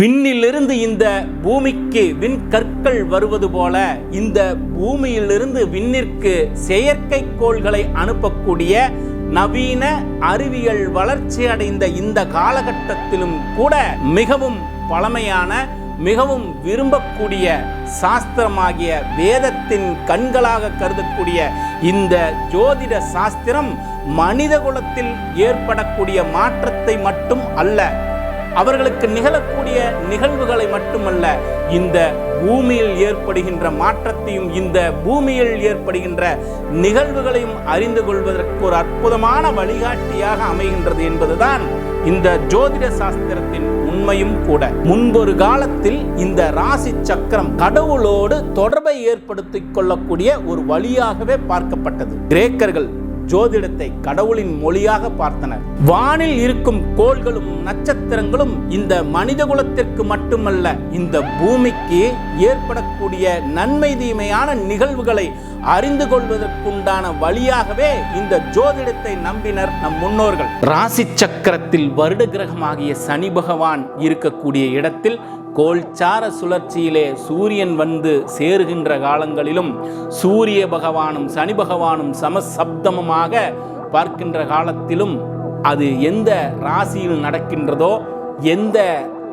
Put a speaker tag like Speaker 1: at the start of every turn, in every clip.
Speaker 1: விண்ணிலிருந்து இந்த பூமிக்கு விண்கற்கள் வருவது போல இந்த பூமியிலிருந்து விண்ணிற்கு செயற்கைக்கோள்களை அனுப்பக்கூடிய நவீன அறிவியல் வளர்ச்சி அடைந்த இந்த காலகட்டத்திலும் கூட மிகவும் பழமையான மிகவும் விரும்பக்கூடிய சாஸ்திரமாகிய வேதத்தின் கண்களாக கருதக்கூடிய இந்த ஜோதிட சாஸ்திரம் மனித குலத்தில் ஏற்படக்கூடிய மாற்றத்தை மட்டும் அல்ல. அவர்களுக்கு நிகழக்கூடிய நிகழ்வுகளை மட்டுமல்ல இந்த பூமியில் ஏற்படுகின்ற மாற்றத்தையும் இந்த பூமியில் ஏற்படுகின்ற நிகழ்வுகளையும் அறிந்து கொள்வதற்கு ஒரு அற்புதமான வழிகாட்டியாக அமைகின்றது என்பதுதான் இந்த ஜோதிட சாஸ்திரத்தின் உண்மையும் கூட. முன்பொரு காலத்தில் இந்த ராசி சக்கரம் கடவுளோடு தொடர்பை ஏற்படுத்திக் கொள்ளக்கூடிய ஒரு வழியாகவே பார்க்கப்பட்டது. கிரேக்கர்கள் ஜோதிடத்தை கடவுளின் மொழியாக பார்த்தனர். வானில் இருக்கும் கோள்களும் நட்சத்திரங்களும் இந்த மனித குலத்திற்கு மட்டுமல்ல இந்த பூமிக்கு ஏற்படக்கூடிய நன்மை தீமையான நிகழ்வுகளை அறிந்து கொள்வதற்குண்டான வழியாகவே இந்த ஜோதிடத்தை நம்பினர் நம் முன்னோர்கள். ராசி சக்கரத்தில் வருட கிரகமாகிய சனி பகவான் இருக்கக்கூடிய இடத்தில் கோல்சார சுழற்சியிலே சூரியன் வந்து சேருகின்ற காலங்களிலும் சூரிய பகவானும் சனி பகவானும் சமசப்தமமாக பார்க்கின்ற காலத்திலும் அது எந்த ராசியில் நடக்கின்றதோ எந்த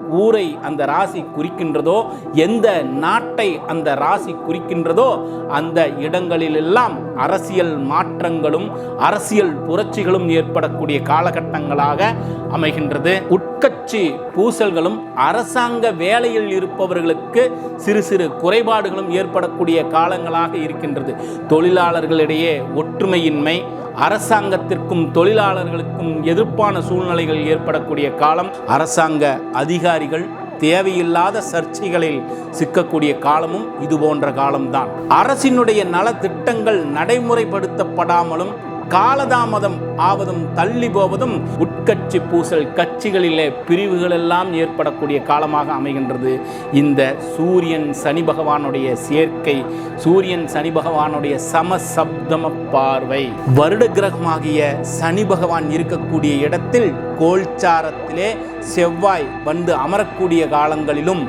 Speaker 1: ஊரை அந்த ராசி குறிக்கின்றதோ எந்த நாட்டை அந்த ராசி குறிக்கின்றதோ அந்த இடங்களிலெல்லாம் அரசியல் மாற்றங்களும் அரசியல் புரட்சிகளும் ஏற்படக்கூடிய காலகட்டங்களாக அமைகின்றது. உட்கட்சி பூசல்களும் அரசாங்க வேலையில் இருப்பவர்களுக்கு சிறு சிறு குறைபாடுகளும் ஏற்படக்கூடிய காலங்களாக இருக்கின்றது. தொழிலாளர்களிடையே ஒற்றுமையின்மை அரசாங்கத்திற்கும் தொழிலாளர்களுக்கும் எதிர்ப்பான சூழ்நிலைகள் ஏற்படக்கூடிய காலம் அரசாங்க அதிகாரிகள் தேவையில்லாத சர்ச்சைகளில் சிக்கக்கூடிய காலமும் இது போன்ற காலம்தான். அரசினுடைய நலத்திட்டங்கள் நடைமுறைப்படுத்தப்படாமலும் காலதாமதம் ஆவதும் தள்ளி போவதும் உட்கட்சி பூசல் கட்சிகளிலே பிரிவுகள் எல்லாம் ஏற்படக்கூடிய காலமாக அமைகின்றது. இந்த சூரியன் சனி பகவானுடைய சேர்க்கை சூரியன் சனி பகவானுடைய சமசப்தம பார்வை. வருட கிரகமாகிய சனி பகவான் இருக்கக்கூடிய இடத்தில் கோல்சாரத்திலே செவ்வாய் வந்து அமரக்கூடிய காலங்களிலும்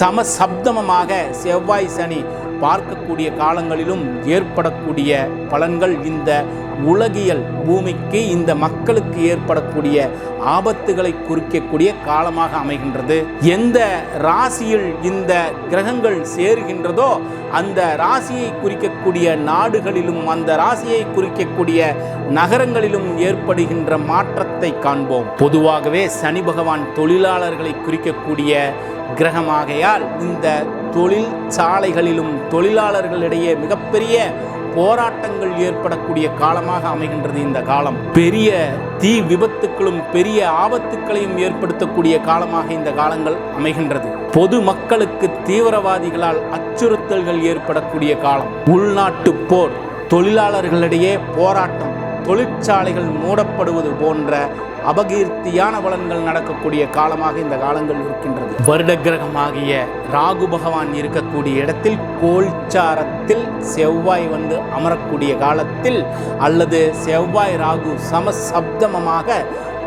Speaker 1: சமசப்தமமாக செவ்வாய் சனி பார்க்கக்கூடிய காலங்களிலும் ஏற்படக்கூடிய பலன்கள் இந்த உலகியல் பூமிக்கு இந்த மக்களுக்கு ஏற்படக்கூடிய ஆபத்துகளை குறிக்கக்கூடிய காலமாக அமைகின்றது. எந்த ராசியில் இந்த கிரகங்கள் சேருகின்றதோ அந்த ராசியை குறிக்கக்கூடிய நாடுகளிலும் அந்த ராசியை குறிக்கக்கூடிய நகரங்களிலும் ஏற்படுகின்ற மாற்றத்தை காண்போம். பொதுவாகவே சனி பகவான் தொழிலாளர்களை குறிக்கக்கூடிய கிரகமாகையால் இந்த தொழிற்சாலைகளிலும் தொழிலாளர்களிடையே மிகப்பெரிய போராட்டங்கள் ஏற்படக்கூடிய காலமாக அமைகின்றது இந்த காலம். பெரிய தீ விபத்துக்களும் பெரிய ஆபத்துக்களையும் ஏற்படுத்தக்கூடிய காலமாக இந்த காலங்கள் அமைகின்றது. பொது மக்களுக்கு தீவிரவாதிகளால் அச்சுறுத்தல்கள் ஏற்படக்கூடிய காலம். உள்நாட்டு போர் தொழிலாளர்களிடையே போராட்டம் தொழிற்சாலைகள் மூடப்படுவது போன்ற அபகீர்த்தியான பலன்கள் நடக்கக்கூடிய காலமாக இந்த காலங்கள் இருக்கின்றது. வருட கிரகமாகிய ராகு பகவான் இருக்கக்கூடிய இடத்தில் கோல்சாரத்தில் செவ்வாய் வந்து அமரக்கூடிய காலத்தில் அல்லது செவ்வாய் ராகு சமசப்தமமாக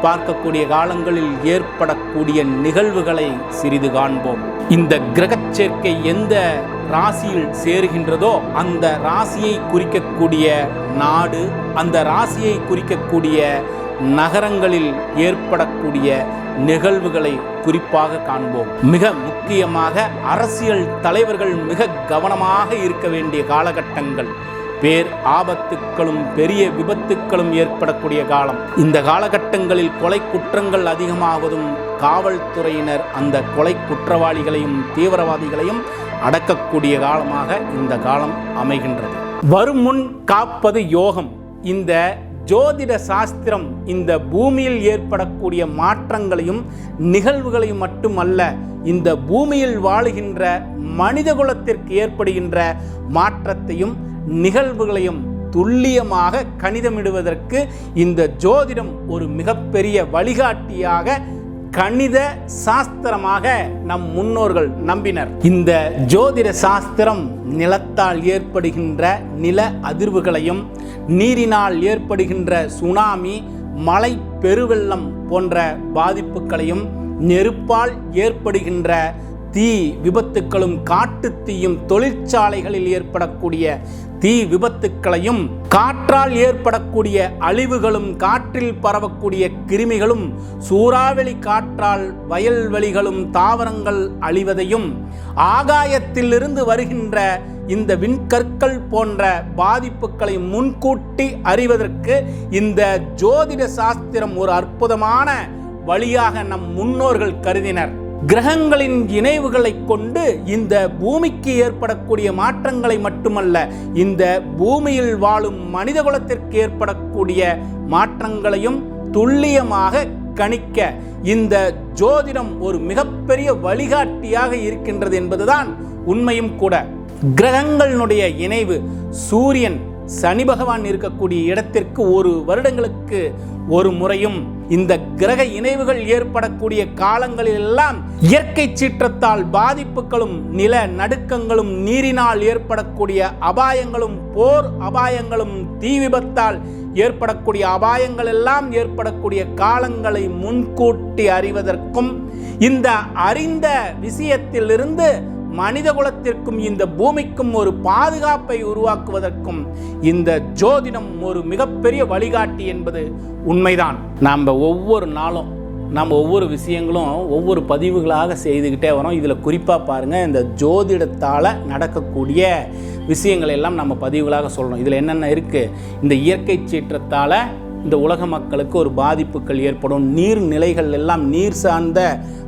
Speaker 1: பார்க்கக்கூடிய காலங்களில் ஏற்படக்கூடிய நிகழ்வுகளை சிறிது காண்போம். இந்த கிரகச் சேர்க்கை எந்த ராசியில் சேருகின்றதோ அந்த ராசியை குறிக்கக்கூடிய நாடு அந்த ராசியை குறிக்கக்கூடிய நகரங்களில் ஏற்படக்கூடிய நிகழ்வுகளை குறிப்பாக காண்போம். மிக முக்கியமாக அரசியல் தலைவர்கள் மிக கவனமாக இருக்க வேண்டிய காலகட்டங்கள். பேர் ஆபத்துக்களும் பெரிய விபத்துக்களும் ஏற்படக்கூடிய காலம். இந்த காலகட்டங்களில் கொலை குற்றங்கள் அதிகமாவதும் காவல்துறையினர் அந்த கொலை குற்றவாளிகளையும் தீவிரவாதிகளையும் அடக்கக்கூடிய காலமாக இந்த காலம் அமைகின்றது. வரும் முன் காப்பது யோகம். இந்த ஜோதிட சாஸ்திரம் இந்த பூமியில் ஏற்படக்கூடிய மாற்றங்களையும் நிகழ்வுகளையும் மட்டுமல்ல இந்த பூமியில் வாழுகின்ற மனிதகுலத்திற்கு ஏற்படுகின்ற மாற்றத்தையும் நிகழ்வுகளையும் துல்லியமாக கணிதமிடுவதற்கு இந்த ஜோதிடம் ஒரு மிகப்பெரிய வழிகாட்டியாக கணித சாஸ்திரமாக நம் முன்னோர்கள் நம்பினர். இந்த ஜோதிட சாஸ்திரம் நிலத்தால் ஏற்படுகின்ற நில அதிர்வுகளையும் நீரினால் ஏற்படுகின்ற சுனாமி மழை பெருவெள்ளம் போன்ற பாதிப்புகளையும் நெருப்பால் ஏற்படுகின்ற தீ விபத்துக்களும் காட்டு தீயும் தொழிற்சாலைகளில் ஏற்படக்கூடிய தீ விபத்துக்களையும் காற்றால் ஏற்படக்கூடிய அழிவுகளும் காற்றில் பரவக்கூடிய கிருமிகளும் சூறாவளி காற்றால் வயல்வெளிகளும் தாவரங்கள் அழிவதையும் ஆகாயத்திலிருந்து வருகின்ற இந்த விண்கற்கள் போன்ற பாதிப்புகளை முன்கூட்டி அறிவதற்கு இந்த ஜோதிட சாஸ்திரம் ஒரு அற்புதமான வழியாக நம் முன்னோர்கள் கருதினர். கிரகங்களின் இணைவுகளை கொண்டு இந்த பூமிக்கு ஏற்படக்கூடிய மாற்றங்களை மட்டுமல்ல இந்த பூமியில் வாழும் மனிதகுலத்திற்கு ஏற்படக்கூடிய மாற்றங்களையும் துல்லியமாக கணிக்க இந்த ஜோதிடம் ஒரு மிகப்பெரிய வழிகாட்டியாக இருக்கின்றது என்பதுதான் உண்மையும் கூட. கிரகங்களினுடைய இணைவு சூரியன் சனி பகவான் இருக்கக்கூடிய இடத்திற்கு ஒரு வருடங்களுக்கு ஒரு முறையும் இந்த கிரக இணைவுகள் ஏற்படக்கூடிய காலங்களில் எல்லாம் இயற்கை சீற்றத்தால் பாதிப்புகளும் நில நடுக்கங்களும் நீரினால் ஏற்படக்கூடிய அபாயங்களும் போர் அபாயங்களும் தீ விபத்தால் ஏற்படக்கூடிய அபாயங்கள் எல்லாம் ஏற்படக்கூடிய காலங்களை முன்கூட்டி அறிவதற்கும் இந்த அறிந்த விஷயத்திலிருந்து மனித குலத்திற்கும் இந்த பூமிக்கும் ஒரு பாதுகாப்பை உருவாக்குவதற்கும் இந்த ஜோதிடம் ஒரு மிகப்பெரிய வழிகாட்டி என்பது உண்மைதான். நாம் ஒவ்வொரு நாளும் நம்ம ஒவ்வொரு விஷயங்களும் ஒவ்வொரு பதிவுகளாக செய்துக்கிட்டே வரோம். இதில் குறிப்பாக பாருங்கள் இந்த ஜோதிடத்தால் நடக்கக்கூடிய விஷயங்களை எல்லாம் நம்ம பதிவுகளாக சொல்கிறோம் இதில் என்னென்ன இருக்குது இந்த இயற்கை சீற்றத்தால் இந்த உலக மக்களுக்கு ஒரு பாதிப்புகள் ஏற்படும். நீர்நிலைகள் எல்லாம் நீர் சார்ந்த